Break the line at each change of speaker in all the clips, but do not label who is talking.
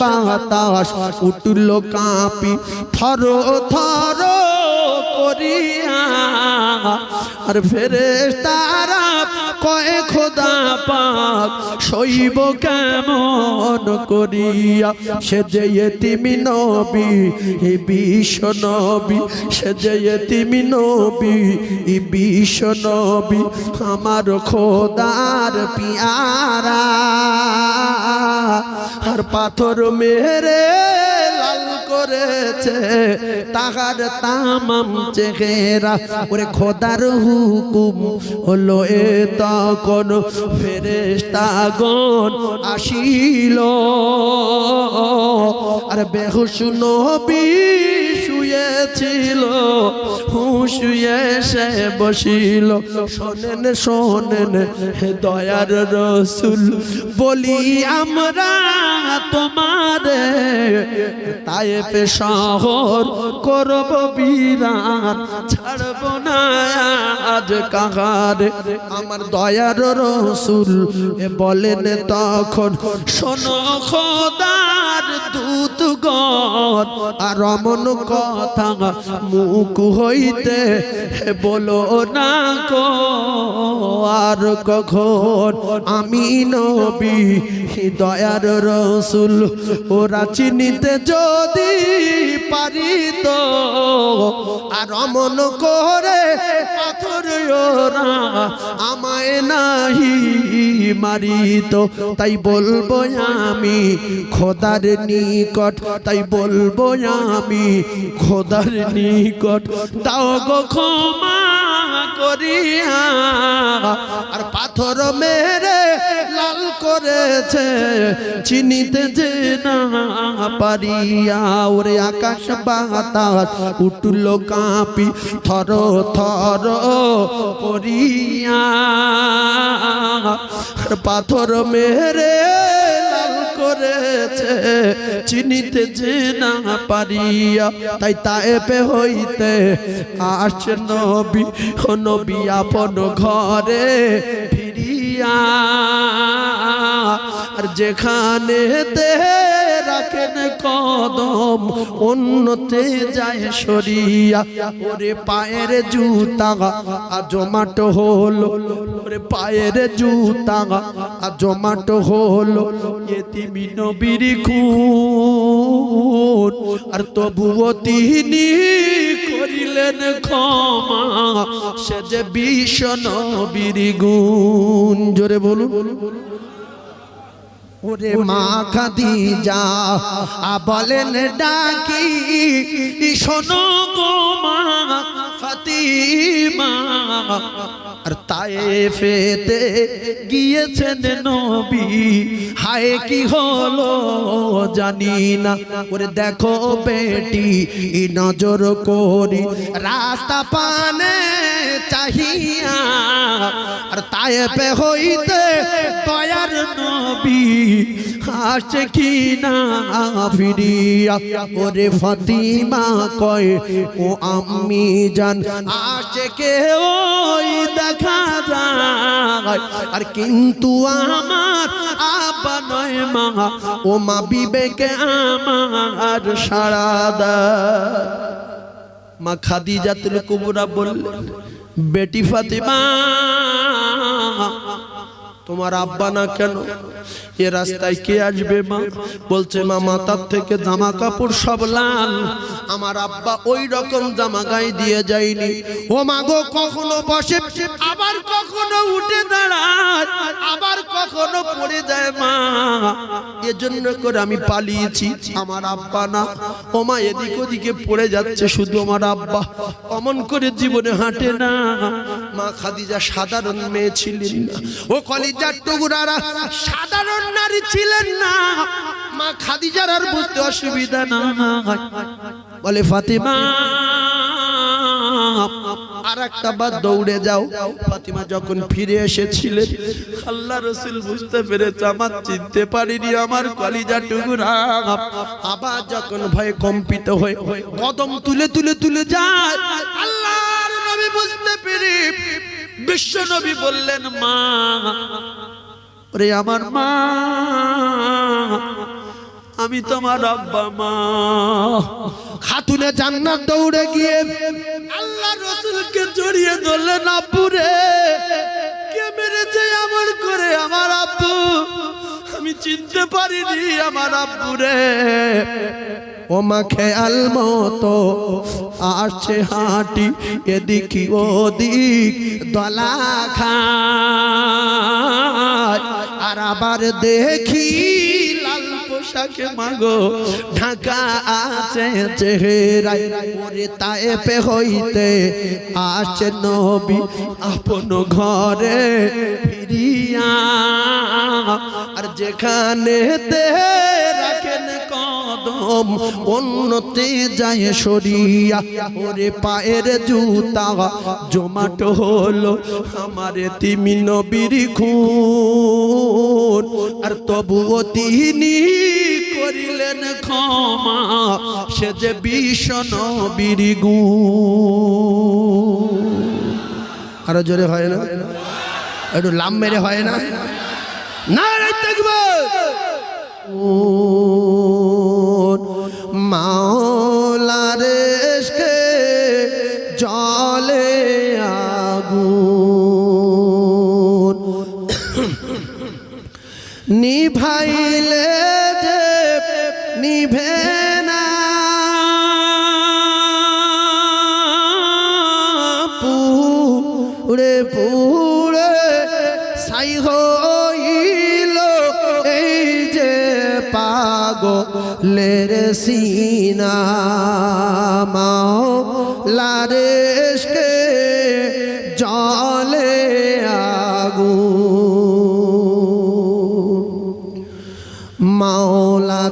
বাতাস উঠল কাঁপি। থর থর করিয়া আর ফেরে তারা কয়ে খোদা পাক শৈব কেমন করিয়া? সে যে তিমি নবী ই বিশ্ব নবী, সে যে তিমি নবী ই বিশ্ব নবী, আমার খোদার পিয়ারা। আর পাথর মেরে করেছে, তাহার তামাম চেহেরা। ওরে খোদার হুকুম হলো এ তখন ফেরেস্তাগণ আসিল। আর বেহুশ নবী শুয়েছিল হুশুয়ে সে বসিল। শোনেন শোনেন, হে দয়ার রসুল, বলি আমরা তোমারে তাইফে শহর করব বিরান ছাড়ব না আজ কাহারে। আমার দয়ার রসুল বলেন তখন, শোনো দূত গণ আর অমন কথা মুখ হইতে বলো না কো। আর কখন আমি নবী দয়ার রসুল, ওরা চিনিতে যদি পারি তো আর অমন করে পাথর ওরা আমায় নাহি মারিত। তাই বলব আমি খোদার নিকট, তাই বলব আমি খোদার নিকট, দাও গো ক্ষমা করিয়া, আর পাথর মেরে করেছে, চিনিতে যে না পারিয়া, ওরে আকাশ বাতাস উঠল কাঁপি, থর থর করিয়া। পাথর মেরে করেছে, চিনিতে যে না পারিয়া। তাই তায়েপে হইতে আসছে নবী নবী আপন ঘরে ফিরিয়া। আর যেখানে রাখেন কদম অন্যতে যায় সরিয়া ওরে পায়ের জুতা আর জমাটো হলো। ওরে পায়ের জুতা আর জমাটো হলো। এতিমি নবীর খুন, আর তবুও তিনি করিলেন ক্ষমা। সে যে বিশ্ব নবীর গুণ। জোরে বলুন। ওরে মা খাদিজা বলেন ডাকি, শোনো গো মা ফাতিমা। আর তায়েফেতে গিয়েছেন নবী, হায় কি হলো জানি না। ওরে দেখো বেটি নজর করি, রাস্তা পানে চাহিয়া। আর তায়েফে হইতে দয়ার নবী আসছে কি না ফিরিয়া। ওরে ফাতিমা কয় ও আমি জান আসছে কে ওই দেখা যায়। আর কিন্তু আমার আব্বা নয় মা ও মা বিবেকে আমার সারা দেয়। মা খাদি জাতির কুবরা বললেন বেটি ফাতিমা, তোমার আব্বা না কেন? এ রাস্তায় কে আসবে মা? বলছে, মা, মাথার থেকে জামা কাপড় সব লাল। আমার আব্বা ওই রকম জামা গায়ে দিয়ে যায়নি। ও মা গো, কখনো বসে আবার আবার পড়ে যায় মা। এজন্য করে আমি পালিয়েছি আমার আব্বা না। ও মা, এদিক ওদিকে পড়ে যাচ্ছে শুধু আমার আব্বা। অমন করে জীবনে হাঁটে না। মা খাদিজা সাধারণ মেয়ে ছিলেন না। ও কলিজার টুকুরারা সাধারণ নারী ছিলেন না। মা খাদিজার আর বুঝতে অসুবিধা না। বলে, ফাতিমা আর একটা বার দৌড়ে যাও। ফাতিমা যখন ফিরে এসেছিলেন আল্লাহ রসুল বুঝতে পেরেছে, আমার চিনতে পারিনি, আমার কলিজা টুকুরা। আবার যখন ভয়ে কম্পিত হয়ে কদম তুলে তুলে তুলে যায়, আল্লাহর নবী বুঝতে পেরে বিশ্ব নবী বললেন, মা, ওরে আমার মা আমি তোমার আব্বা মা।
খাতুনে জান্নাত দৌড়ে গিয়ে
আল্লাহ রসুলকে জড়িয়ে ধরলেন আব্বু রে কে মেরেছে এমন করে আমার আব্বু? আমি চিনতে পারিনি আমার আব্বু রে
ও মা খেয়াল মতো আসছে হাঁটি এদিক ওদিক দলা খায়। আর আবার দেখি লাল মাগো। ঢাকা আছে চেহারায় ওরে তায়েপে হইতে আসছে নবী আপন ঘরে ফিরিয়া। আর যেখানে তে রাখেন কদম, উন্নতি যায় সরিয়া। ওরে পায়ের জুতা জমাট হলো আমার তিমি নবীর খুন। আর তবুও তিনি করিলেন ক্ষমা। সে যে বিশ্ব নবীর গুণ আরও জোরে হয় না? একটু লাম মেরে হয় না? না দেখব মাওলারে জলে আগুন। নিভাইলে যে নিভে না। পুড়ে পুড়ে সাই হইল এই যে পাগলের সিনা। মাও লারেশকে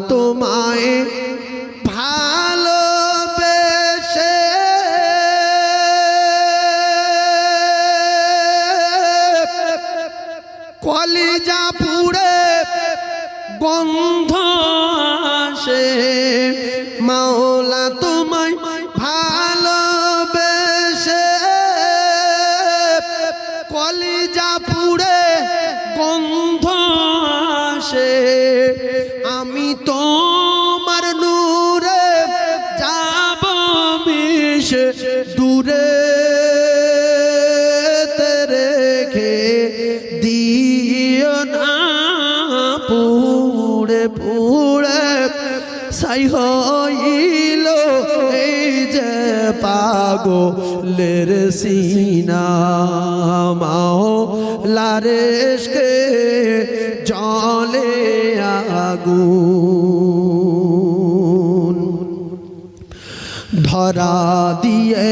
তোমায় ভালোবেসে। কলিজা পুড়ে গন্ধ আসে। মাওলা তোমায় ভালোবেসে। কলিজা সাই হইল এই যে পাগো লের সিনা। মাও লারেশকে জলে আগুন। ধরা দিয়ে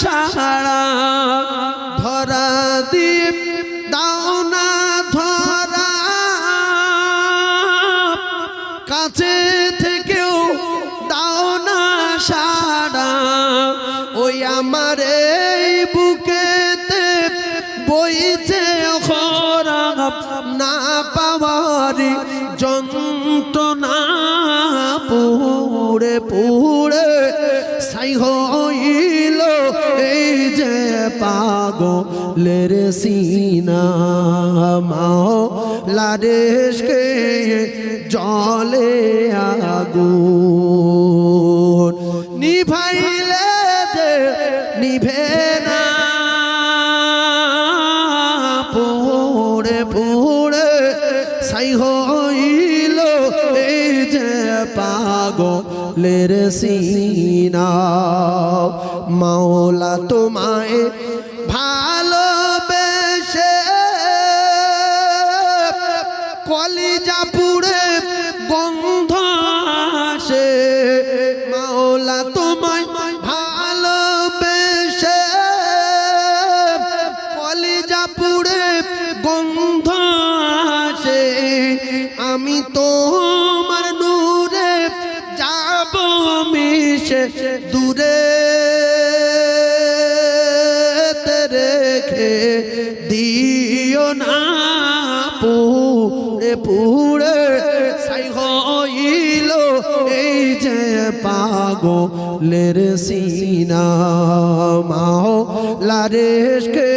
সারা ধরা দ্বীপ দাও না ধরা। কাছে থেকেও দাও না সারা। ওই আমার এই বুকেতে বইছে খরা না পাওয়ারি যন্ত্রণা। পুড়ে পুড়ে সাই পাগলের সিনা। মাও লাদেশকে জলে আগুন। পাগলের সিনা। মাওলা তোমায় ভালোবেসে কলিজা পুড়ে গন্ধ আসে। মাওলা তোমায় ভালোবেসে কলিজা পুড়ে গন্ধ না পুড়ে পুড়ে সাই হইল এই
যে পাগলের সিনা। মাও লারেশকে